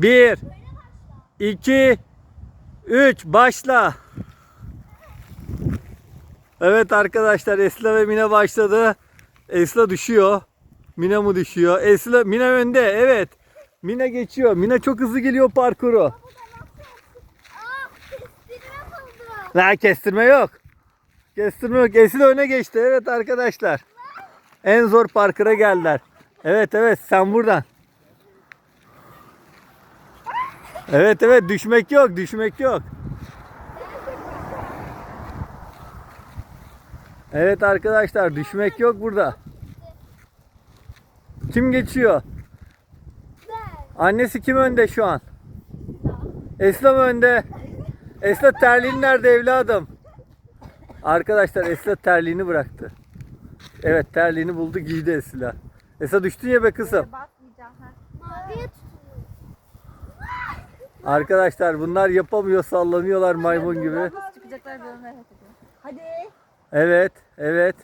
1 2 3 başla. Evet arkadaşlar Esla ve Mine başladı. Esla düşüyor. Mine mi düşüyor? Esla Mine önde. Evet. Mine geçiyor. Mine çok hızlı geliyor parkuru. La kestirme yok. Kestirme yok. Esla öne geçti. Evet arkadaşlar. En zor parkura geldiler. Evet evet sen buradan. Evet evet düşmek yok düşmek yok. Evet arkadaşlar düşmek yok burada. Kim geçiyor? Ben. Annesi kim önde şu an? Esra mı önde? Esra terliğin nerede evladım? Arkadaşlar Esra terliğini bıraktı. Evet terliğini buldu giydi Esra. Esra düştün ya be kızım. Maviye. Arkadaşlar bunlar yapamıyor sallanıyorlar maymun gibi. Çıkacaklar böyle merak ediyorum. Hadi. Evet evet.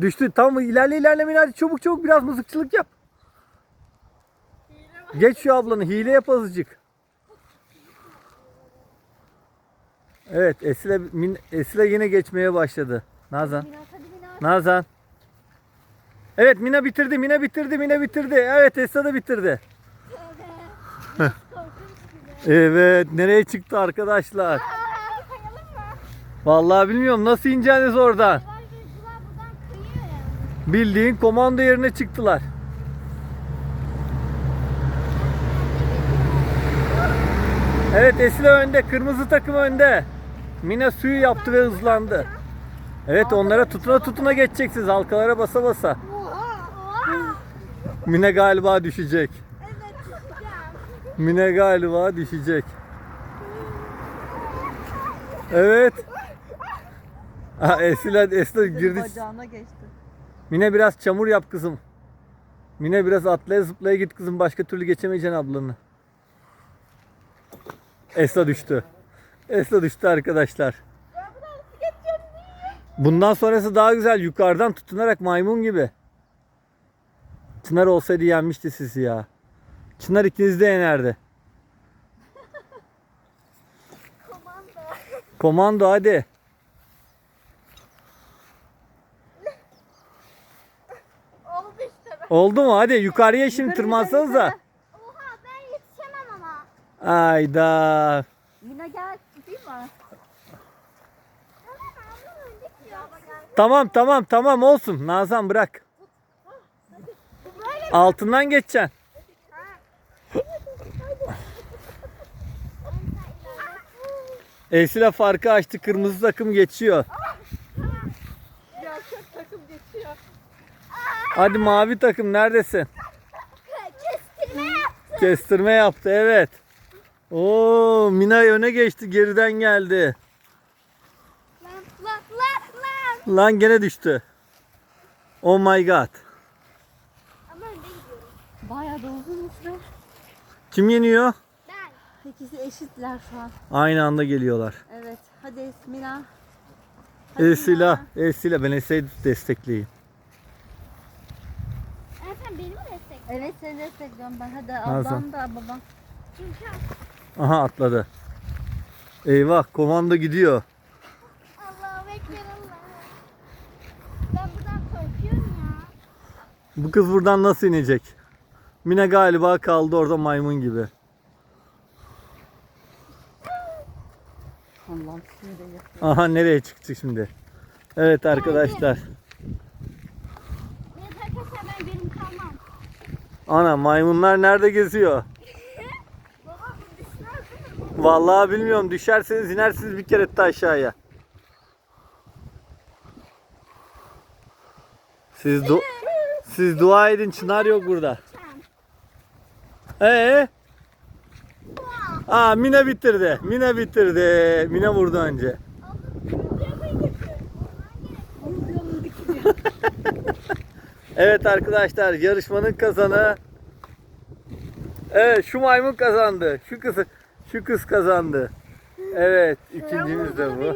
Düştü tam ilerle ilerle Mine, hadi çabuk çabuk biraz mızıkçılık yap. Geç şu ablanı hile yap azıcık. Evet Esile, Min- Esile yine geçmeye başladı. Nazan. Nazan. Evet Mina bitirdi, Mina bitirdi, Mina bitirdi. Evet Esra da bitirdi. Evet nereye çıktı arkadaşlar? Vallahi bilmiyorum nasıl ineceğiniz oradan. Bildiğin komando yerine çıktılar. Evet Esile önde, kırmızı takım önde. Mina suyu yaptı ve hızlandı. Evet onlara tutuna tutuna geçeceksiniz halkalara basa basa. Mine galiba düşecek. Mine galiba düşecek. Evet. Aa, Esile, Esile girdi. Bacağına geçti. Mine biraz çamur yap kızım. Mine biraz atlaya zıplaya git kızım. Başka türlü geçemeyeceksin ablanı. Esra düştü. Esra düştü arkadaşlar. Bundan sonrası daha güzel. Yukarıdan tutunarak maymun gibi. Çınar olsaydı yenmişti sizi ya. Çınar ikiniz de yenerdi. Komando. Komando hadi. Oldu işte. Oldu mu? Hadi yukarıya şimdi tırmansanız da. Oha ben yetişemem ama. Ayda. Mina gel tutayım mı? Tamam. Tamam tamam tamam olsun. Nazan bırak. Böyle Altından geçeceksin. Esila farkı açtı. Kırmızı takım geçiyor. Ya çok takım geçiyor. Hadi mavi takım neredesin? kestirme yaptı. Kestirme yaptı evet. Oo Mina öne geçti. Geriden geldi. Lan lan lan lan. Lan gene düştü. Oh my god. Ama önde gidiyorum. Bayağı da uzun süre. Kim yeniyor? İkisi eşitler şu an. Aynı anda geliyorlar. Evet. Hadi Mina. Hadi Esila. Esila ben Esila'yı destekleyeyim. Sen beni mi destek? Evet seni destekliyorum ben. Hadi Nazan. ablam da babam. Çünkü Aha atladı. Eyvah komando gidiyor. Allahu Ekber Allah. Ben buradan korkuyorum ya. Bu kız buradan nasıl inecek? Mine galiba kaldı orada maymun gibi. Allah'ım şimdi. Aha nereye çıktı şimdi? Evet arkadaşlar. Evet arkadaşlar ben benim kalmam. Ana maymunlar nerede geziyor? Vallahi bilmiyorum. Düşerseniz inersiniz bir kere de aşağıya. Siz du siz dua edin Çınar yok burada. Ee? Aa Mine bitirdi. Mine bitirdi. Mine vurdu önce. Evet arkadaşlar yarışmanın kazanı Evet şu maymun kazandı. Şu kız şu kız kazandı. Evet ikincimiz de bu.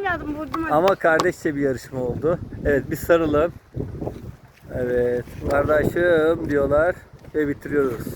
Ama kardeşçe bir yarışma oldu. Evet bir sarılın. Evet kardeşim diyorlar ve bitiriyoruz.